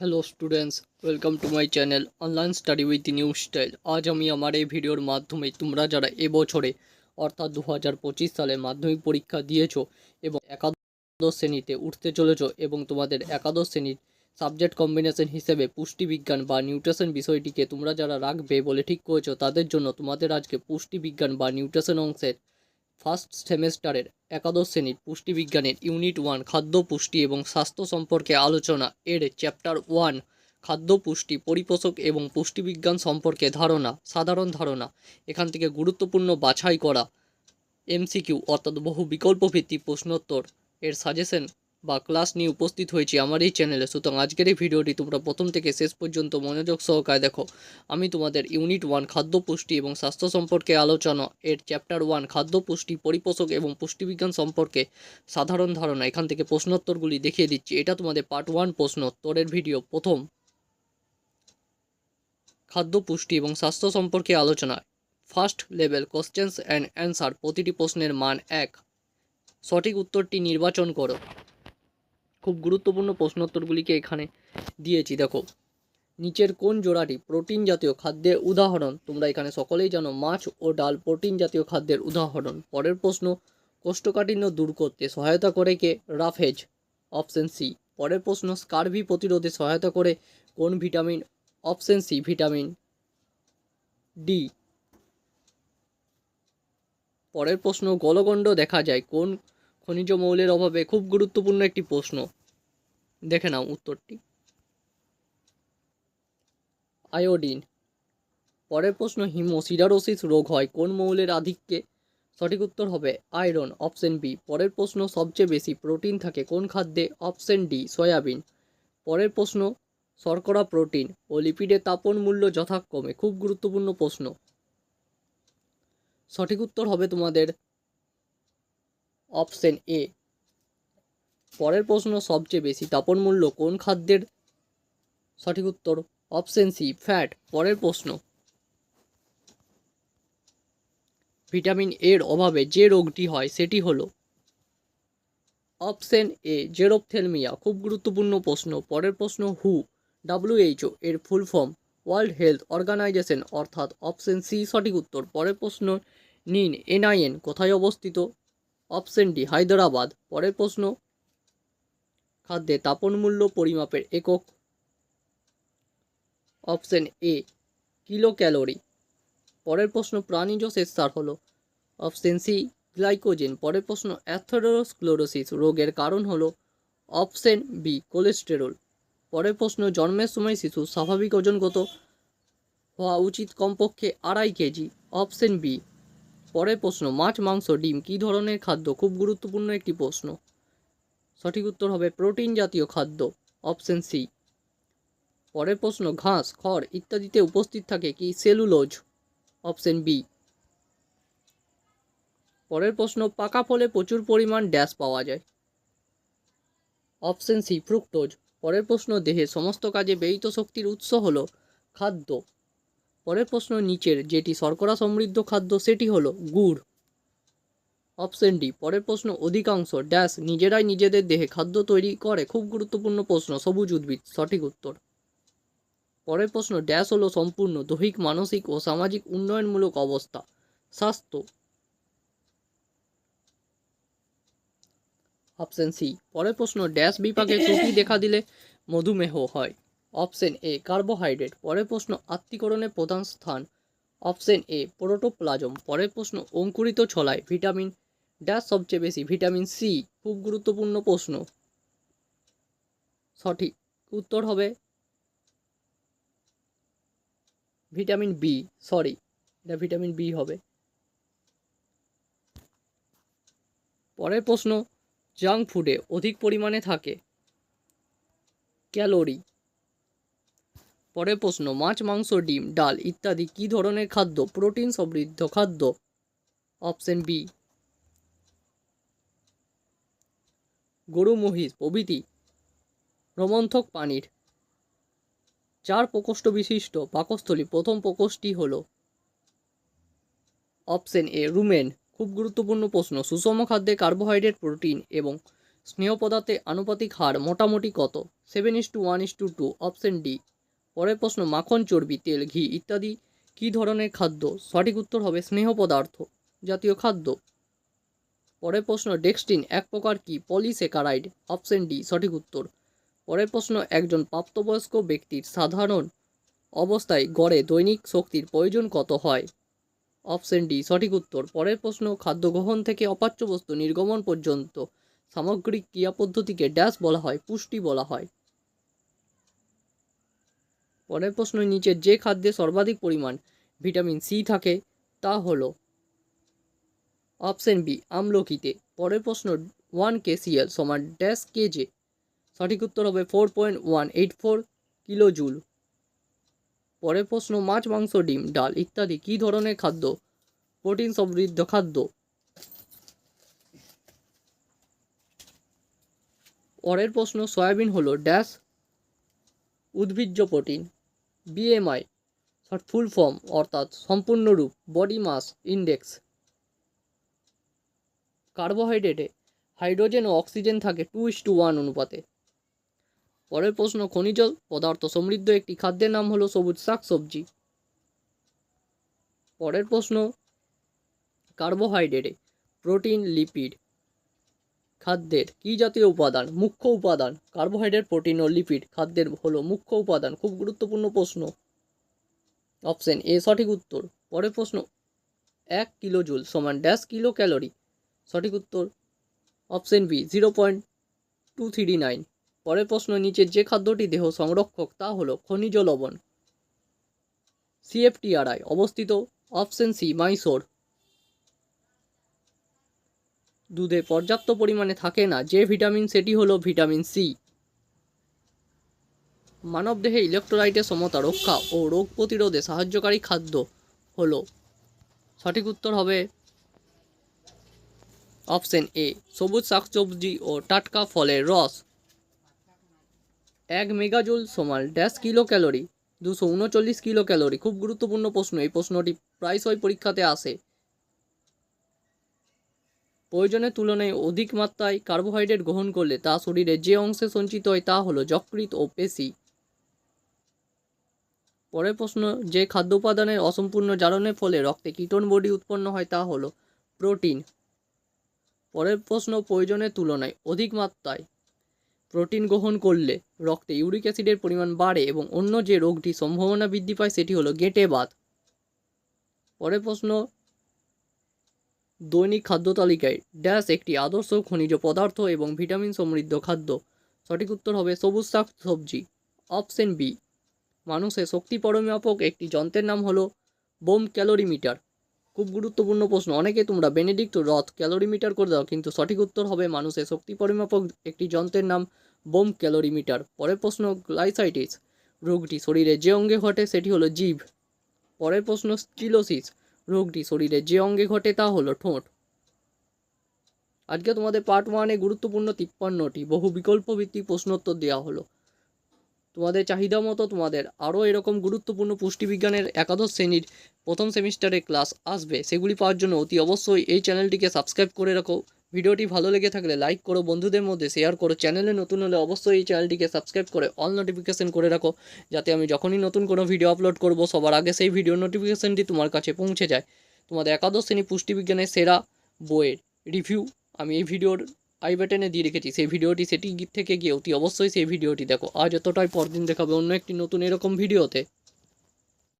Hello students welcome to my channel online study with new style আজ আমি আমার এই ভিডিওর মাধ্যমে তোমরা যারা এবছরে, অর্থাৎ দু হাজার পঁচিশ সালে মাধ্যমিক পরীক্ষা দিয়েছ এবং একাদশ শ্রেণীতে উঠতে চলেছো এবং তোমাদের একাদশ শ্রেণির সাবজেক্ট কম্বিনেশন হিসেবে পুষ্টিবিজ্ঞান বা নিউট্রিশন বিষয়টিকে তোমরা যারা রাখবে বলে ঠিক করেছ, তাদের জন্য তোমাদের আজকে পুষ্টিবিজ্ঞান বা নিউট্রিশন অংশের ফার্স্ট সেমেস্টারের একাদশ শ্রেণির পুষ্টিবিজ্ঞানের ইউনিট ওয়ান খাদ্য পুষ্টি এবং স্বাস্থ্য সম্পর্কে আলোচনা এর চ্যাপ্টার ওয়ান খাদ্য পুষ্টি পরিপোষক এবং পুষ্টিবিজ্ঞান সম্পর্কে ধারণা, সাধারণ ধারণা। এখান থেকে গুরুত্বপূর্ণ বাছাই করা। এমসিকিউ, অর্থাৎ বহু বিকল্পভিত্তিক প্রশ্নোত্তর। এর সাজেশন বা ক্লাস নিয়ে উপস্থিত হয়েছি আমার এই চ্যানেলে সুতরাং আজকের এই ভিডিওটি তোমরা প্রথম থেকে শেষ পর্যন্ত মনোযোগ সহকারে দেখো। আমি তোমাদের ইউনিট ওয়ান খাদ্য পুষ্টি এবং স্বাস্থ্য সম্পর্কে আলোচনা, এর চ্যাপ্টার ওয়ান খাদ্য পুষ্টি পরিপোষক এবং পুষ্টিবিজ্ঞান সম্পর্কে সাধারণ ধারণা, এখান থেকে প্রশ্নোত্তরগুলি দেখিয়ে দিচ্ছি। এটা তোমাদের পার্ট ওয়ান প্রশ্নোত্তরের ভিডিও প্রথম। খাদ্য পুষ্টি এবং স্বাস্থ্য সম্পর্কে আলোচনা first level questions and answer প্রতিটি প্রশ্নের মান এক। সঠিক উত্তরটি নির্বাচন করো। খুব গুরুত্বপূর্ণ প্রশ্নোত্তরগুলিকে এখানে দিয়েছি, দেখো। নিচের কোন জোড়াটি প্রোটিন জাতীয় খাদ্যের উদাহরণ? তোমরা এখানে সকলেই জানো, মাছ ও ডাল প্রোটিন জাতীয় খাদ্যের উদাহরণ। পরের প্রশ্ন, কোষ্ঠকাঠিন্য দূর করতে সহায়তা করে কে? রাফেজ, অপশন সি। পরের প্রশ্ন, স্কারভি প্রতিরোধে সহায়তা করে কোন vitamin? Option C, vitamin D. পরের প্রশ্ন, গলগণ্ড দেখা যায়, কোন খনিজ মৌলের অভাবে? খুব গুরুত্বপূর্ণ একটি প্রশ্ন। দেখে নাও উত্তরটি। আয়োডিন। পরের প্রশ্ন হিমোসিডারোসিস রোগ হয় কোন মৌলের আধিক্যে? সঠিক উত্তর হবে আয়রন, অপশন বি। পরের প্রশ্ন, সবচেয়ে বেশি প্রোটিন থাকে কোন খাদ্যে? Option D, soybean. পরের প্রশ্ন, শর্করা প্রোটিন ও লিপিডে তাপন মূল্য যথাক্রমে, খুব গুরুত্বপূর্ণ প্রশ্ন। সঠিক উত্তর হবে তোমাদের অপশন এ। পরের প্রশ্ন সবচেয়ে বেশি তাপন মূল্য কোন খাদ্যের? সঠিক উত্তর অপশন সি ফ্যাট পরের প্রশ্ন। ভিটামিন এর অভাবে যে রোগটি হয় সেটি হলো। অপশন এ জেরোপথেলমিয়া খুব গুরুত্বপূর্ণ প্রশ্ন। পরের প্রশ্ন হু ডাব্লিউএইচও এর full form world health organization অর্থাৎ অপশন সি সঠিক উত্তর। পরের প্রশ্ন, নিন এনআইএন কোথায় অবস্থিত? Option D Hyderabad. পরের প্রশ্ন খাদ্যে তাপন মূল্য পরিমাপের একক অপশন এ কিলো ক্যালোরি পরের প্রশ্ন প্রাণীজ শ্বেতসার হলো। Option C, glycogen. পরের প্রশ্ন, অ্যাথেরোস্ক্লোরোসিস রোগের কারণ হলো। Option B, cholesterol. পরের প্রশ্ন, জন্মের সময় শিশু স্বাভাবিক ওজন কত? হওয়া উচিত কমপক্ষে আড়াই কেজি। অপশন বি, পরের প্রশ্ন মাছ মাংস, ডিম, কী ধরনের খাদ্য? খুব গুরুত্বপূর্ণ একটি প্রশ্ন। সঠিক উত্তর হবে প্রোটিন জাতীয় খাদ্য অপশন সি পরের প্রশ্ন, ঘাস, খড় ইত্যাদিতে উপস্থিত থাকে কি? সেলুলোজ অপশন বি পরের প্রশ্ন, পাকা ফলে প্রচুর পরিমাণ ড্যাশ পাওয়া যায়। অপশন সি ফ্রুক্টোজ পরের প্রশ্ন, দেহে সমস্ত কাজে ব্যয়িত শক্তির উৎস হলো খাদ্য। পরের প্রশ্ন, নিচের, যেটি শর্করা সমৃদ্ধ খাদ্য, সেটি হলো গুড়। অপশন ডি পরের প্রশ্ন, অধিকাংশ ড্যাশ নিজেরাই নিজেদের দেহে খাদ্য তৈরি করে। খুব গুরুত্বপূর্ণ প্রশ্ন, সবুজ উদ্ভিদ, সঠিক উত্তর। পরের প্রশ্ন ড্যাশ হলো সম্পূর্ণ দৈহিক, মানসিক ও সামাজিক উন্নয়নমূলক অবস্থা। স্বাস্থ্য। অপশন সি পরের প্রশ্ন ড্যাশ বিপাকে ত্রুটি দেখা দিলে মধুমেহ হয়। অপশন এ কার্বোহাইড্রেট পরের প্রশ্ন আত্মীকরণের প্রধান স্থান। অপশন এ প্রোটোপ্লাজম পরের প্রশ্ন, অঙ্কুরিত ছলায় ভিটামিন ড্যাশ সবচেয়ে বেশি, ভিটামিন সি, খুব গুরুত্বপূর্ণ প্রশ্ন। সঠিক উত্তর হবে ভিটামিন বি, সরি, এটা ভিটামিন বি হবে। পরের প্রশ্ন, জাঙ্ক ফুডে অধিক পরিমাণে থাকে। ক্যালোরি। পরের প্রশ্ন, মাছ, মাংস, ডিম, ডাল ইত্যাদি কী ধরনের খাদ্য? প্রোটিন সমৃদ্ধ খাদ্য। অপশন বি গরু, মহিষ, প্রভৃতি রোমন্থক পানির। চার প্রকোষ্ঠ বিশিষ্ট পাকস্থলী। প্রথম প্রকোষ্ঠটি হল অপশন এ রুমেন। খুব গুরুত্বপূর্ণ প্রশ্ন। সুষম খাদ্যে কার্বোহাইড্রেট, প্রোটিন এবং স্নেহ পদার্থে আনুপাতিক হার মোটামুটি কত? Seven is two one is two two. Option D. পরের প্রশ্ন, মাখন, চর্বি, তেল, ঘি ইত্যাদি কী ধরনের খাদ্য? সঠিক উত্তর হবে স্নেহ পদার্থ জাতীয় খাদ্য। পরের প্রশ্ন, ডেক্সটিন এক প্রকার কি? পলিসেকারাইড। অপশন ডি, সঠিক উত্তর। পরের প্রশ্ন, একজন প্রাপ্তবয়স্ক ব্যক্তির সাধারণ অবস্থায় গড়ে দৈনিক শক্তির প্রয়োজন কত হয়? অপশন ডি, সঠিক উত্তর। পরের প্রশ্ন, খাদ্য গ্রহণ থেকে অপাচ্য বস্তু নির্গমন পর্যন্ত সামগ্রিক ক্রিয়া পদ্ধতিকে ড্যাশ বলা হয়, পুষ্টি বলা হয়। পরের প্রশ্ন, নিচে যে খাদ্যে সর্বাধিক পরিমাণ ভিটামিন সি থাকে, তা হলো অপশন বি, আমলকিতে। পরের প্রশ্ন ওয়ান কেসিএল সমান ড্যাশ কেজে সঠিক উত্তর হবে four point one eight four kilo joule পরের প্রশ্ন, মাছ, মাংস, ডিম, ডাল ইত্যাদি কী ধরনের খাদ্য? প্রোটিন সমৃদ্ধ খাদ্য। পরের প্রশ্ন, সয়াবিন হলো ড্যাশ উদ্ভিজ্জ প্রোটিন বিএমআই ফুল ফর্ম অর্থাৎ সম্পূর্ণরূপ বডি মাস ইন্ডেক্স কার্বোহাইড্রেটে হাইড্রোজেন ও অক্সিজেন থাকে টু ইস টু ওয়ান অনুপাতে। পরের প্রশ্ন, খনিজ পদার্থ সমৃদ্ধ একটি খাদ্যের নাম হলো সবুজ শাক সবজি। পরের প্রশ্ন, কার্বোহাইড্রেটে প্রোটিন, লিপিড খাদ্যের কী জাতীয় উপাদান? মুখ্য উপাদান, কার্বোহাইড্রেট, প্রোটিন ও লিপিড খাদ্যের হলো মুখ্য উপাদান। খুব গুরুত্বপূর্ণ প্রশ্ন। অপশন এ সঠিক উত্তর। পরের প্রশ্ন, এক কিলো জুল সমান ড্যাশ কিলো ক্যালোরি সঠিক উত্তর option B, zero point two three nine. পরের প্রশ্ন নিচে যে খাদ্যটি দেহ সংরক্ষক তা হলো খনিজ লবণ। সিএফটিআরআই অবস্থিত অপশন সি, মাইসোর। দুধে পর্যাপ্ত পরিমাণে থাকে না, যে ভিটামিন সেটি হলো ভিটামিন সি। মানবদেহে ইলেকট্রোলাইটের সমতা রক্ষা ও রোগ প্রতিরোধে সাহায্যকারী খাদ্য হলো। সঠিক উত্তর হবে অপশন এ, সবুজ শাকসবজি ও টাটকা ফলের রস। এক মেগাজুল সমান ড্যাশ কিলো ক্যালোরি দুশো উনচল্লিশ কিলো ক্যালোরি খুব গুরুত্বপূর্ণ প্রশ্ন, এই প্রশ্নটি প্রায়শই পরীক্ষাতে আসে। প্রয়োজনের তুলনায় অধিক মাত্রায় কার্বোহাইড্রেট গ্রহণ করলে তা শরীরে যে অংশে সঞ্চিত হয় তা হলো যকৃত ও পেশি। পরের প্রশ্ন, যে খাদ্য উপাদানের অসম্পূর্ণ জারণের ফলে রক্তে কিটোন বডি উৎপন্ন হয় তা হলো প্রোটিন। পরের প্রশ্ন প্রয়োজনের তুলনায় অধিক মাত্রায় প্রোটিন গ্রহণ করলে রক্তে ইউরিক অ্যাসিডের পরিমাণ বাড়ে এবং অন্য যে রোগটি সম্ভাবনা বৃদ্ধি পায় সেটি হলো গেঁটে বাত পরের প্রশ্ন, দৈনিক খাদ্য তালিকায় ড্যাশ একটি আদর্শ খনিজ পদার্থ এবং ভিটামিন সমৃদ্ধ খাদ্য। সঠিক উত্তর হবে সবুজ শাক সবজি, অপশন বি, মানুষের শক্তি পরিমাপক একটি যন্ত্রের নাম হলো বোম ক্যালোরিমিটার। খুব গুরুত্বপূর্ণ প্রশ্ন। অনেকে তোমরা বেনেডিক্ট রথ ক্যালোরিমিটার করে দাও, কিন্তু সঠিক উত্তর হবে মানুষের শক্তি পরিমাপক একটি যন্ত্রের নাম বোম ক্যালোরিমিটার পরের প্রশ্ন গ্লাইসাইটিস রোগটি শরীরে যে অঙ্গে ঘটে সেটি হলো জীব। পরের প্রশ্ন স্টিলোসিস রোগটি শরীরে যে অঙ্গে ঘটে তা হলো ঠোঁট। আজকে তোমাদের পার্ট ওয়ানে গুরুত্বপূর্ণ তিপ্পান্নটি বহু বিকল্প ভিত্তিক প্রশ্নোত্তর দেওয়া হলো। তোমাদের চাহিদা মতো তোমাদের আরও এরকম গুরুত্বপূর্ণ পুষ্টিবিজ্ঞানের একাদশ শ্রেণির প্রথম সেমিস্টারে ক্লাস আসবে। সেগুলি পাওয়ার জন্য অতি অবশ্যই এই চ্যানেলটিকে সাবস্ক্রাইব করে রাখো। ভিডিওটি ভালো লেগে থাকলে লাইক করো, বন্ধুদের মধ্যে শেয়ার করো। চ্যানেলে নতুন হলে অবশ্যই এই চ্যানেলটিকে সাবস্ক্রাইব করে অল নোটিফিকেশন করে রাখো, যাতে আমি যখনই নতুন কোনো ভিডিও আপলোড করব, সবার আগে সেই ভিডিও নোটিফিকেশানটি তোমার কাছে পৌঁছে যায়। তোমাদের একাদশ শ্রেণি পুষ্টিবিজ্ঞানের সেরা বইয়ের রিভিউ আমি এই ভিডিওর আই বাটনে দিয়ে রেখেছি। সেই ভিডিওটি সেটি থেকে গিয়ে অতি অবশ্যই সেই ভিডিওটি দেখো। আজ এতটাই, পরদিন দেখাবে অন্য একটি নতুন এরকম ভিডিওতে।